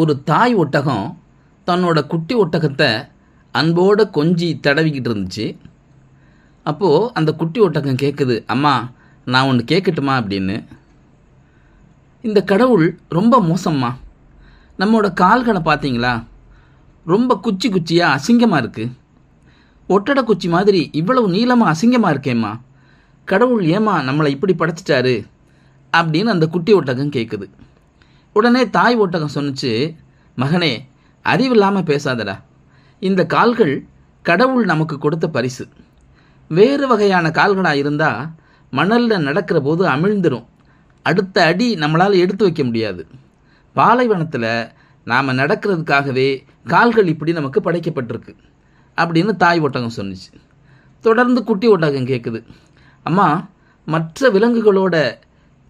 ஒரு தாய் ஒட்டகம் தன்னோட குட்டி ஒட்டகத்தை அன்போடு கொஞ்சி தடவிக்கிட்டு இருந்துச்சு. அப்போது அந்த குட்டி ஒட்டகம் கேட்குது அம்மா நான் ஒன்று கேட்கட்டுமா அப்படின்னு. இந்த கடவுள் ரொம்ப மோசம்மா. நம்மளோட கால்களை பார்த்தீங்களா? ரொம்ப குச்சி குச்சியாக அசிங்கமாக இருக்குது ஒட்டடை குச்சி மாதிரி இவ்வளவு நீளமாக அசிங்கமாக இருக்கேம்மா. கடவுள் ஏம்மா நம்மளை இப்படி படைச்சிட்டாரு? அப்படின்னு அந்த குட்டி ஒட்டகம் கேட்குது உடனே தாய் ஒட்டகம் சொன்னுச்சு மகனே அறிவில்லாமல் பேசாதடா. இந்த கால்கள் கடவுள் நமக்கு கொடுத்த பரிசு. வேறு வகையான கால்களாக இருந்தால் மணலில் நடக்கிற போது அமிழ்ந்துடும் அடுத்த அடி நம்மளால் எடுத்து வைக்க முடியாது. பாலைவனத்தில் நாம் நடக்கிறதுக்காகவே கால்கள் இப்படி நமக்கு படைக்கப்பட்டிருக்கு அப்படின்னு தாய் ஒட்டகம் சொன்னுச்சு. தொடர்ந்து குட்டி ஒட்டகம் கேட்குது அம்மா மற்ற விலங்குகளோட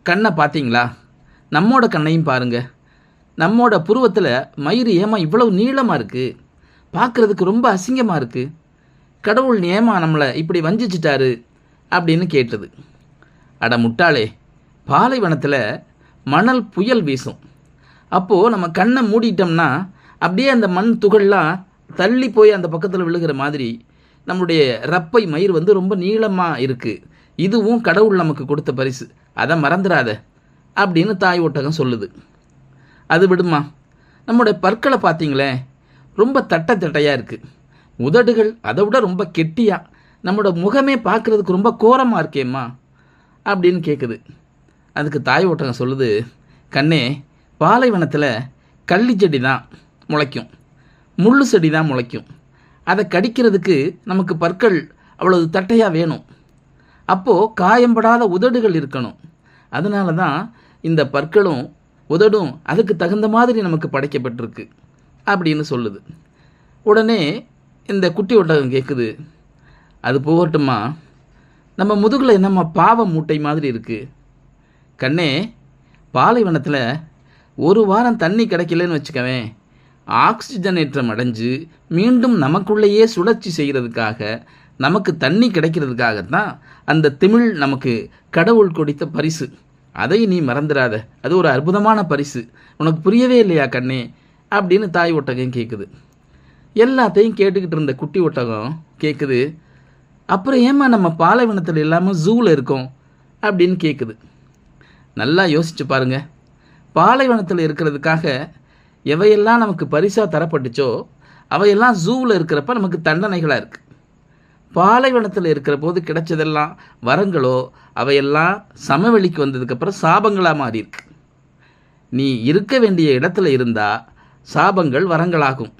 கண்ணை பார்த்தீங்களா? நம்மோட கண்ணையும் பாருங்க. நம்மோட புருவத்தில் மயிறு ஏமா இவ்வளவு நீளமாக இருக்குது பார்க்குறதுக்கு ரொம்ப அசிங்கமாக இருக்குது கடவுள் ஏமா நம்மளை இப்படி வஞ்சிச்சிட்டாரு அப்படின்னு கேட்டது. அட முட்டாளே பாலைவனத்தில் மணல் புயல் வீசும். அப்போது நம்ம கண்ணை மூடிட்டோம்னா அப்படியே அந்த மண் துகள்லாம் தள்ளி போய் அந்த பக்கத்தில் விழுகிற மாதிரி நம்முடைய ரப்பை மயிர் வந்து ரொம்ப நீளமாக இருக்குது இதுவும் கடவுள் நமக்கு கொடுத்த பரிசு. அதை மறந்துடாத. அப்படின்னு தாய் ஒட்டகம் சொல்லுது. அது விடுமா? நம்முடைய பற்களை பார்த்தீங்களே ரொம்ப தட்டை தட்டையாக இருக்குது உதடுகள் அதை விட ரொம்ப கெட்டியாக நம்மளோட முகமே பார்க்குறதுக்கு ரொம்ப கோரமாக இருக்கேம்மா அப்படின்னு கேட்குது அதுக்கு தாய் ஓட்டகம் சொல்லுது கண்ணே பாலைவனத்தில் கள்ளி செடி தான் முளைக்கும். முள்ளு செடி தான் முளைக்கும். அதை கடிக்கிறதுக்கு நமக்கு பற்கள் அவ்வளவு தட்டையாக வேணும். அப்போது காயம்படாத உதடுகள் இருக்கணும். அதனால தான் இந்த பற்களும் உதடும் அதுக்கு தகுந்த மாதிரி நமக்கு படைக்கப்பட்டிருக்கு அப்படின்னு சொல்லுது. உடனே இந்த குட்டி ஒட்டகம் கேட்குது அது போகட்டுமா? நம்ம முதுகில் என்னம்மா பாவ மூட்டை மாதிரி இருக்குது கண்ணே பாலைவனத்தில் ஒரு வாரம் தண்ணி கிடைக்கலன்னு வச்சுக்கவேன் ஆக்சிஜனேற்றம் அடைஞ்சு மீண்டும் நமக்குள்ளேயே சுழற்சி செய்கிறதுக்காக நமக்கு தண்ணி கிடைக்கிறதுக்காகத்தான் அந்த திமிழ் நமக்கு கடவுள் கொடுத்த பரிசு. அதை நீ மறந்துடாத. அது ஒரு அற்புதமான பரிசு. உனக்கு புரியவே இல்லையா கண்ணே? அப்படின்னு தாய் ஒட்டகம் கேட்குது எல்லாத்தையும் கேட்டுக்கிட்டு இருந்த குட்டி ஒட்டகம் கேட்குது அப்புறம் ஏம்மா நம்ம பாலைவனத்தில் இல்லாமல் ஜூவில் இருக்கோம்? அப்படின்னு கேட்குது நல்லா யோசிச்சு பாருங்க. பாலைவனத்தில் இருக்கிறதுக்காக எவையெல்லாம் நமக்கு பரிசாக தரப்பட்டுச்சோ அவையெல்லாம் ஜூவில் இருக்கிறப்ப நமக்கு தண்டனைகளாக இருக்குது பாலைவனத்தில் இருக்கிற போது கிடைச்சதெல்லாம் வரங்களோ அவையெல்லாம் சமவெளிக்கு வந்ததுக்கப்புறம் சாபங்களாக மாறியிருக்கு நீ இருக்க வேண்டிய இடத்துல இருந்தால் சாபங்கள் வரங்களாகும்.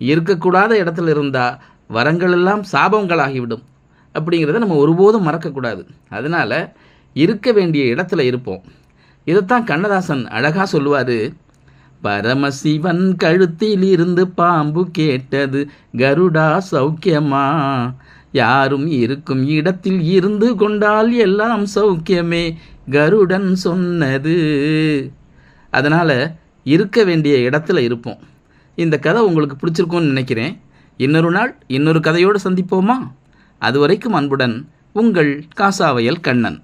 இருக்கக்கூடாத இடத்துல இருந்தால் வரங்கள் எல்லாம் சாபங்களாகிவிடும். அப்படிங்கிறத நம்ம ஒருபோதும் மறக்கக்கூடாது. அதனால் இருக்க வேண்டிய இடத்துல இருப்போம். இதைத்தான் கண்ணதாசன் அழகாக சொல்லுவார். பரமசிவன் கழுத்தில் இருந்து பாம்பு கேட்டது கருடா சௌக்கியமா? யாரும் இருக்கும் இடத்தில் இருந்து கொண்டால் எல்லாம் சௌக்கியமே கருடன் சொன்னது. அதனால் இருக்க வேண்டிய இடத்துல இருப்போம். இந்த கதை உங்களுக்கு பிடிச்சிருக்கும்னு நினைக்கிறேன். இன்னொரு நாள் இன்னொரு கதையோடு சந்திப்போமா? அதுவரைக்கும் அன்புடன் உங்கள் காசாவயல் கண்ணன்.